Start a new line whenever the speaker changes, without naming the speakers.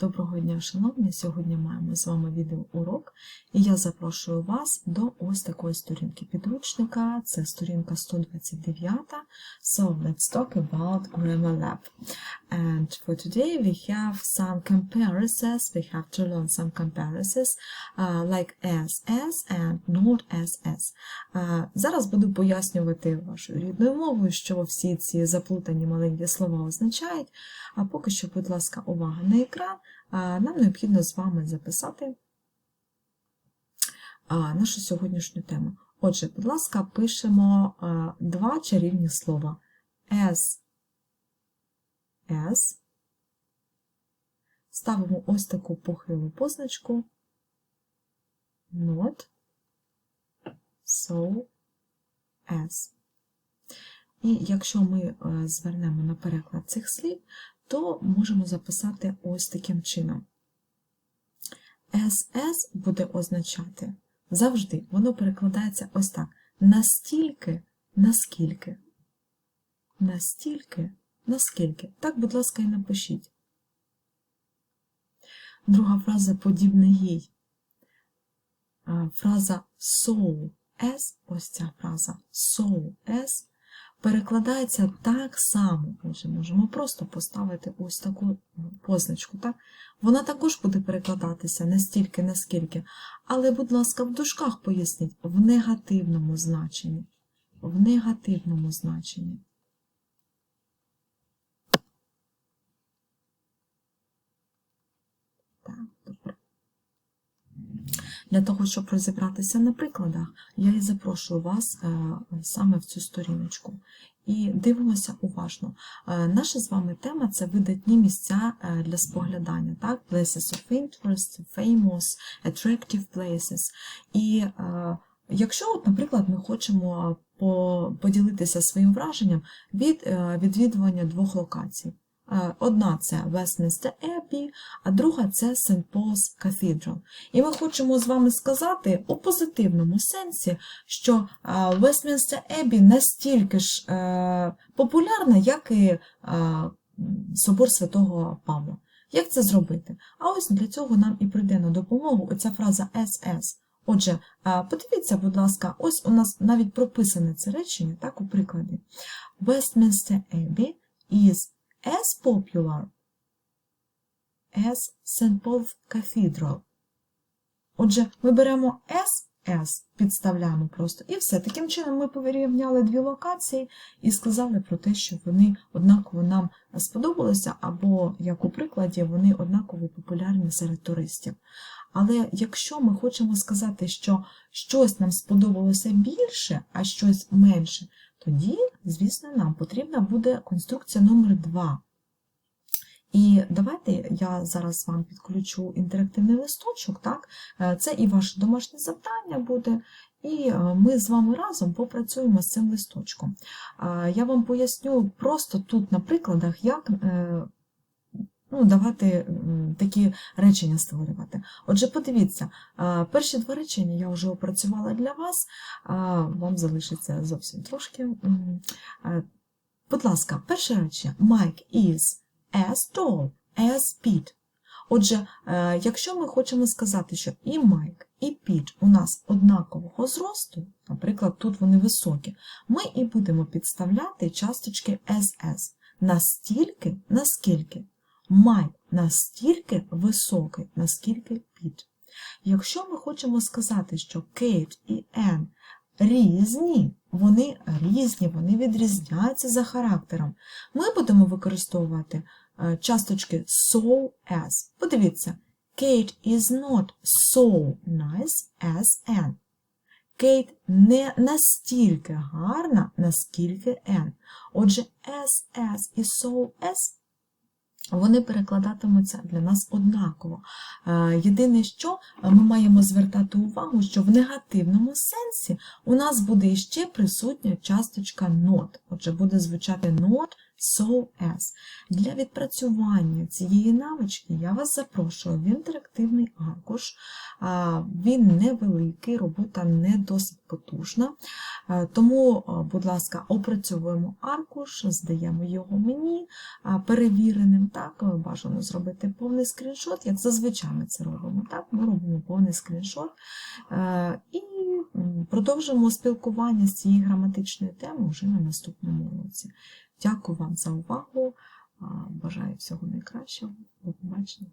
Доброго дня, шановні! Сьогодні маємо з вами відеоурок, і я запрошую вас до ось такої сторінки підручника. Це сторінка 129. So let's talk about Grammar Lab. And for today we have some comparisons. We have to learn some comparisons uh, like SS and not SS. Uh, зараз буду пояснювати вашою рідною мовою, що всі ці заплутані маленькі слова означають. А поки що, будь ласка, увага на екран. Нам необхідно з вами записати нашу сьогоднішню тему. Отже, будь ласка, пишемо два чарівні слова S, S. Ставимо ось таку похилу позначку. Not, so, S. І якщо ми звернемо на переклад цих слів, то можемо записати ось таким чином. SS буде означати завжди, воно перекладається ось так. Настільки, наскільки. Настільки, наскільки. Так, будь ласка, і напишіть. Друга фраза подібна їй. Фраза so as, ось ця фраза so as перекладається так само. Отже, можемо просто поставити ось таку позначку. Так? Вона також буде перекладатися настільки, наскільки. Але, будь ласка, в дужках поясніть в негативному значенні. В негативному значенні. Так, добре. Для того, щоб розібратися на прикладах, я і запрошую вас е, саме в цю сторіночку. І дивимося уважно. Е, наша з вами тема це видатні місця е, для споглядання. так? Places of interest, famous, attractive places. І якщо, от, наприклад, ми хочемо поділитися своїм враженням від відвідування двох локацій. Е, одна це Westminster Abbey, а друга це St. Paul's Cathedral. І ми хочемо з вами сказати у позитивному сенсі, що е, Westminster Abbey настільки ж е, популярна, як і собор Святого Павла. Як це зробити? А ось для цього нам і прийде на допомогу оця фраза SS. Отже, подивіться, будь ласка, ось у нас навіть прописане це речення, так, у прикладі. Westminster Abbey is as popular as St. Paul's Cathedral. Отже, ми беремо S, підставляємо просто, і все. Таким чином ми порівняли дві локації і сказали про те, що вони однаково нам сподобалися, або, як у прикладі, вони однаково популярні серед туристів. Але якщо ми хочемо сказати, що щось нам сподобалося більше, а щось менше, тоді, звісно, нам потрібна буде конструкція номер 2. І давайте я зараз вам підключу інтерактивний листочок, так? Е, це і ваше домашнє завдання буде, і е, ми з вами разом попрацюємо з цим листочком. Е, я вам поясню просто тут на прикладах, як ну, давати такі речення створювати. Отже, подивіться, перші два речення я вже опрацювала для вас, вам залишиться зовсім трошки. Будь ласка, перше речення Mike is as tall as Pete. Отже, е, якщо ми хочемо сказати, що і Майк, і Піт у нас однакового зросту, наприклад, тут вони високі, ми і будемо підставляти часточки SS. Настільки, наскільки Майк настільки високий, наскільки Піт. Якщо ми хочемо сказати, що Кейт і Енн різні, вони різні, вони відрізняються за характером, ми будемо використовувати е, часточки so as. Подивіться, Kate is not so nice as Anne. Кейт не настільки гарна, наскільки Anne. Отже, as, as і so as вони перекладатимуться для нас однаково. Е, єдине, що ми маємо звертати увагу, що в негативному сенсі у нас буде іще присутня часточка нот. Отже, буде звучати not So as. Для відпрацювання цієї навички я вас запрошую в інтерактивний аркуш. Він невеликий, робота не досить потужна. Тому, будь ласка, опрацьовуємо аркуш, здаємо його мені перевіреним. Так, бажано зробити повний скріншот, як зазвичай ми це робимо. Так, ми робимо повний скріншот і продовжимо спілкування з цієї граматичної теми вже на наступному уроці. Дякую вам за увагу. Бажаю всього найкращого. До побачення.